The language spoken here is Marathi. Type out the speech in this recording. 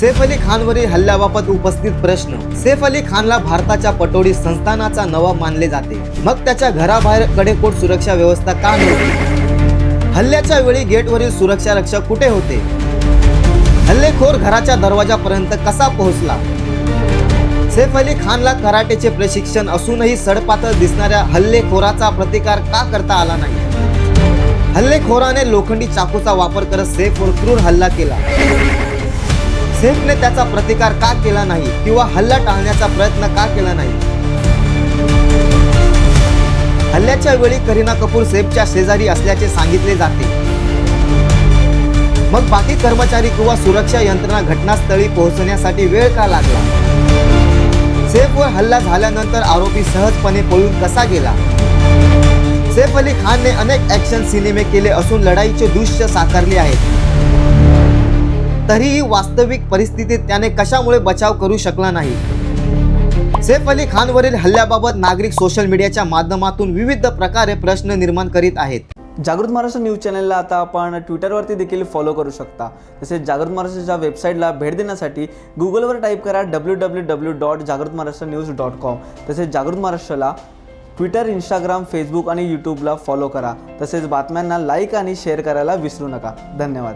सैफ अली खानवरील हल्ल्याबाबत उपस्थित प्रश्न. सैफ अली खानला भारताच्या पटोडी संस्थानाचा नवाब मानले जाते. मग त्याच्या घराबाहेर कडेकोट सुरक्षा व्यवस्था का नव्हती हल्ल्याच्या वेळी गेटवरील सुरक्षा रक्षक कुठे होते? हल्लेखोर घराच्या दरवाजापर्यंत कसा पोहोचला? सैफ अली खानला कराटेचे प्रशिक्षण असूनही सडपातळ दिसणाऱ्या हल्लेखोराचा प्रतिकार का करता आला नाही? हल्लेखोराने लोखंडी चाकूचा वापर करत सैफवर क्रूर हल्ला केला. सैफने त्याचा प्रतिकार का केला नाही किंवा हल्ला टाळण्याचा प्रयत्न का केला नाही? हल्ल्याच्या वेळी करीना कपूर सैफच्या शेजारी असल्याचे सांगितले जाते. मग बाकी कर्मचारी किंवा सुरक्षा यंत्रणा घटनास्थळी पोहोचण्यासाठी वेळ का लागला? सैफवर हल्ला झाल्यानंतर आरोपी सहजपणे पळून कसा गेला? सैफ अली खानने अनेक ॲक्शन सिनेमे केले असून लढाईचे दृश्य साकारले आहेत. तरीही वास्तविक परिस्थितीत त्याने कशामुळे बचाव करू शकला नाही. सैफ अली खानवरील हल्ल्याबाबत नागरिक सोशल मीडियाच्या माध्यमातून विविध प्रकारे प्रश्न निर्माण करीत आहेत. जागृत महाराष्ट्र न्यूज चॅनलला आता आपण ट्विटरवरती देखील फॉलो करू शकता. तसेच जागृत महाराष्ट्राच्या वेबसाईटला भेट देण्यासाठी गुगलवर टाईप करा डब्ल्यू डब्ल्यू डब्ल्यू डॉट जागृत महाराष्ट्र न्यूज डॉट कॉम तसेच जागृत महाराष्ट्राला ट्विटर इंस्टाग्राम फेसबुक आणि यूट्यूबला फॉलो करा. तसेच बातम्यांना लाईक आणि शेअर करायला विसरू नका. धन्यवाद.